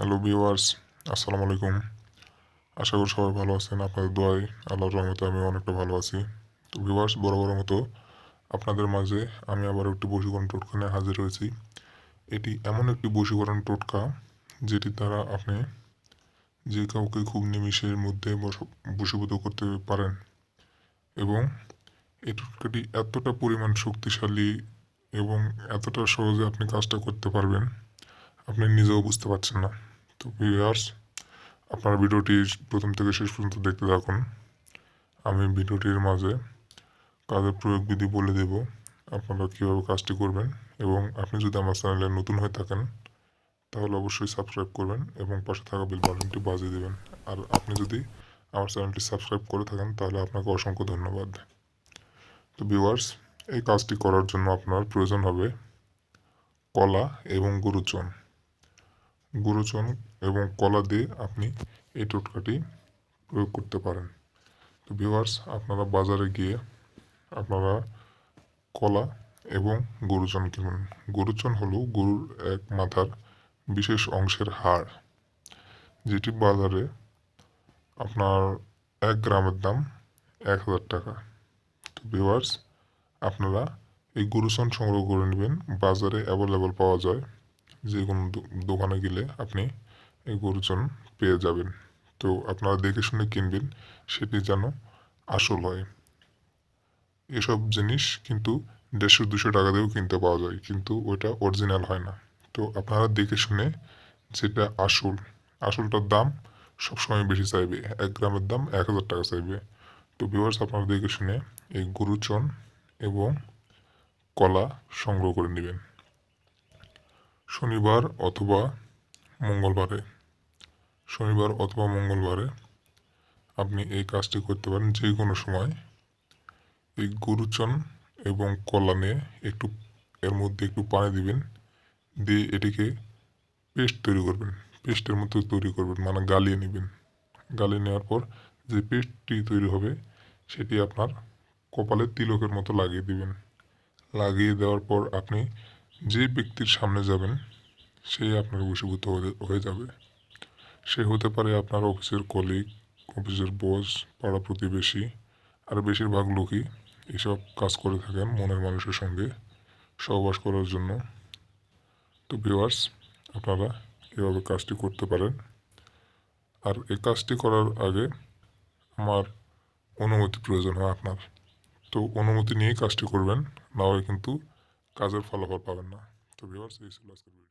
Hello viewers আসসালামু আলাইকুম আশা করি সবাই ভালো আছেন। আপনাদের দোয়াই আল্লাহর রহমতে আমি অনেকটা ভালো আছি। তো ভিউয়ার্স বড় মতো আপনাদের মাঝে আমি আবার একটি বশীকরণ টোটকা নিয়ে হাজির হয়েছি। এটি এমন একটি বশীকরণ টোটকা যেটি দ্বারা আপনি যে কাউকে খুব নিমিষের মধ্যে বশ- বশীভূত করতে পারেন এবং এই টোটকাটি এতটা পরিমাণ শক্তিশালী এবং এতটা সহজে আপনি কাজটা করতে পারবেন, আপনি নিজেও বুঝতে পারছেন না। তো ভিউয়ার্স আপনার ভিডিওটি প্রথম থেকে শেষ পর্যন্ত দেখতে থাকুন। আমি ভিডিওটির মাঝে কাজের প্রয়োগ বিধি বলে দেব, আপনারা কীভাবে কাজটি করবেন এবং আপনি যদি আমার চ্যানেলে নতুন হয়ে থাকেন, তাহলে অবশ্যই সাবস্ক্রাইব করবেন এবং পাশে থাকা বেল বাটনটি বাজিয়ে দেবেন। আর আপনি যদি আমার চ্যানেলটি সাবস্ক্রাইব করে থাকেন, তাহলে আপনাকে অসংখ্য ধন্যবাদ। তো ভিউয়ার্স এই কাজটি করার জন্য আপনার প্রয়োজন হবে কলা এবং গুরুচন গুরুচন এবং কলা দিয়ে আপনি এই টোটকাটি প্রয়োগ করতে পারেন। তো ভিউয়ার্স, আপনারা বাজারে গিয়ে আপনারা কলা এবং গরুচন কিনুন। গরুচন হলো গরুর এক মাথার বিশেষ অংশের হাড়, যেটি বাজারে আপনার এক গ্রামের দাম এক হাজার টাকা। তো ভিউয়ার্স, আপনারা এই গরুচন সংগ্রহ করে নেবেন। বাজারে অ্যাভেলেবল পাওয়া যায় যে কোনো দোকানে গেলে আপনি এই গরুচন পেয়ে যাবেন। তো আপনারা দেখে শুনে কিনবেন, সেটি যেন আসল হয়। এসব জিনিস কিন্তু দেড়শো, দুশো টাকা দিয়েও কিনতে পাওয়া যায়, কিন্তু ওটা অরিজিনাল হয় না। তো আপনারা দেখে শুনে যেটা আসল, আসলটার দাম সবসময় বেশি চাইবে, এক গ্রামের দাম এক হাজার টাকা চাইবে। তো ভিউয়ার্স আপনারা দেখে শুনে এই গরুচন এবং কলা সংগ্রহ করে নেবেন। শনিবার অথবা মঙ্গলবারে। শনিবার অথবা মঙ্গলবারে আপনি এই কাজটি করতে পারেন যে কোনো সময়। এই গরুচন এবং কলা নিয়ে একটু, এর মধ্যে একটু পানি দিবেন, দিয়ে এটিকে পেস্ট তৈরি করবেন। পেস্টের মতো তৈরি করবেন মানে গালিয়ে নেবেন। গালিয়ে নেওয়ার পর যে পেস্টটি তৈরি হবে, সেটি আপনার কপালে তিলকের মতো লাগিয়ে দিবেন। লাগিয়ে দেওয়ার পর আপনি যে ব্যক্তির সামনে যাবেন, সেই আপনার বশীভূত হয়ে- হয়ে যাবে। সে হতে পারে আপনার অফিসের কলিগ অফিসের বস পাড়া প্রতিবেশী, আর বেশিরভাগ লোকই এসব কাজ করে থাকেন মনের মানুষের সঙ্গে সহবাস করার জন্য। তো ভিওয়ার্স আপনারা এভাবে কাজটি করতে পারেন। আর এই কাজটি করার আগে আমার অনুমতি প্রয়োজন হয় আপনার। তো অনুমতি নিয়েই কাজটি করবেন, না হয় কিন্তু কাজের ফলাফল পাবেন না তো ভিউয়ার্স এই ছিল আজকের ভিডিও